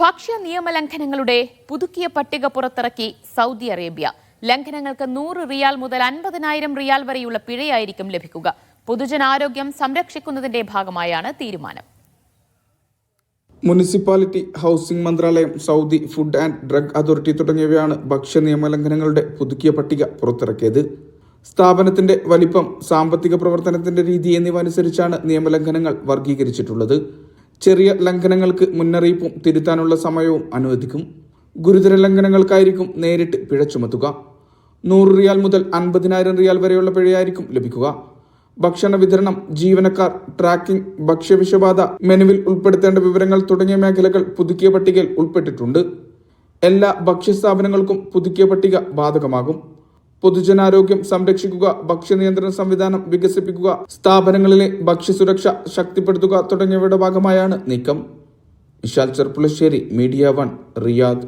ഭക്ഷ്യ നിയമലംഘനങ്ങളുടെ പുതുക്കിയ പട്ടിക പുറത്തിറക്കി സൗദി അറേബ്യ. ലംഘനങ്ങൾക്ക് നൂറ് റിയാൽ മുതൽ അൻപതിനായിരം റിയാൽ വരെയുള്ള പിഴയായിരിക്കും ലഭിക്കുക. പൊതുജനാരോഗ്യം സംരക്ഷിക്കുന്നതിന്റെ ഭാഗമായാണ് തീരുമാനം. മുനിസിപ്പാലിറ്റി ഹൗസിംഗ് മന്ത്രാലയം Saudi food and drug authority തുടങ്ങിയവയാണ് ഭക്ഷ്യ നിയമലംഘനങ്ങളുടെ പുതുക്കിയ പട്ടിക പുറത്തിറക്കിയത്. സ്ഥാപനത്തിന്റെ വലിപ്പം സാമ്പത്തിക പ്രവർത്തനത്തിന്റെ രീതി എന്നിവ അനുസരിച്ചാണ് നിയമലംഘനങ്ങൾ വർഗീകരിച്ചിട്ടുള്ളത്. ചെറിയ ലംഘനങ്ങൾക്ക് മുന്നറിയിപ്പും തിരുത്താനുള്ള സമയവും അനുവദിക്കും. ഗുരുതര ലംഘനങ്ങൾക്കായിരിക്കും നേരിട്ട് പിഴ ചുമത്തുക. നൂറ് റിയാൽ മുതൽ അൻപതിനായിരം റിയാൽ വരെയുള്ള പിഴയായിരിക്കും ലഭിക്കുക. ഭക്ഷണ വിതരണം ജീവനക്കാർ ട്രാക്കിംഗ് ഭക്ഷ്യവിഷബാധ മെനുവിൽ ഉൾപ്പെടുത്തേണ്ട വിവരങ്ങൾ തുടങ്ങിയ മേഖലകൾ പുതുക്കിയ പട്ടികയിൽ ഉൾപ്പെട്ടിട്ടുണ്ട്. എല്ലാ ഭക്ഷ്യസ്ഥാപനങ്ങൾക്കും പുതുക്കിയ പട്ടിക ബാധകമാകും. പൊതുജനാരോഗ്യം സംരക്ഷിക്കുക ഭക്ഷ്യനിയന്ത്രണ സംവിധാനം വികസിപ്പിക്കുക സ്ഥാപനങ്ങളിലെ ഭക്ഷ്യസുരക്ഷ ശക്തിപ്പെടുത്തുക തുടങ്ങിയവയുടെ ഭാഗമായാണ് നീക്കം. Vishal Cherpulassery media one Riyadh.